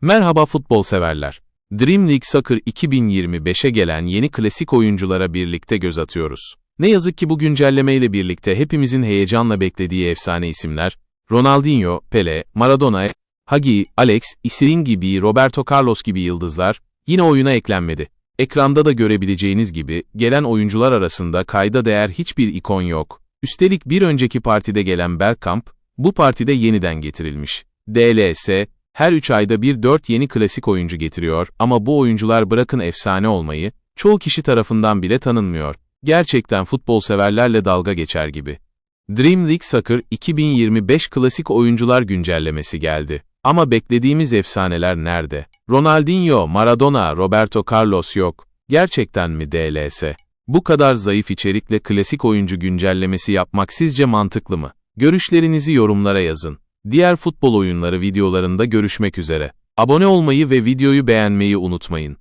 Merhaba futbol severler. Dream League Soccer 2025'e gelen yeni klasik oyunculara birlikte göz atıyoruz. Ne yazık ki bu güncellemeyle birlikte hepimizin heyecanla beklediği efsane isimler, Ronaldinho, Pele, Maradona, Hagi, Alex, Isirin gibi, Roberto Carlos gibi yıldızlar yine oyuna eklenmedi. Ekranda da görebileceğiniz gibi gelen oyuncular arasında kayda değer hiçbir ikon yok. Üstelik bir önceki partide gelen Bergkamp, bu partide yeniden getirilmiş. DLS, her 3 ayda bir 4 yeni klasik oyuncu getiriyor ama bu oyuncular bırakın efsane olmayı, çoğu kişi tarafından bile tanınmıyor. Gerçekten futbol severlerle dalga geçer gibi. Dream League Soccer 2025 klasik oyuncular güncellemesi geldi. Ama beklediğimiz efsaneler nerede? Ronaldinho, Maradona, Roberto Carlos yok. Gerçekten mi DLS? Bu kadar zayıf içerikle klasik oyuncu güncellemesi yapmak sizce mantıklı mı? Görüşlerinizi yorumlara yazın. Diğer futbol oyunları videolarında görüşmek üzere. Abone olmayı ve videoyu beğenmeyi unutmayın.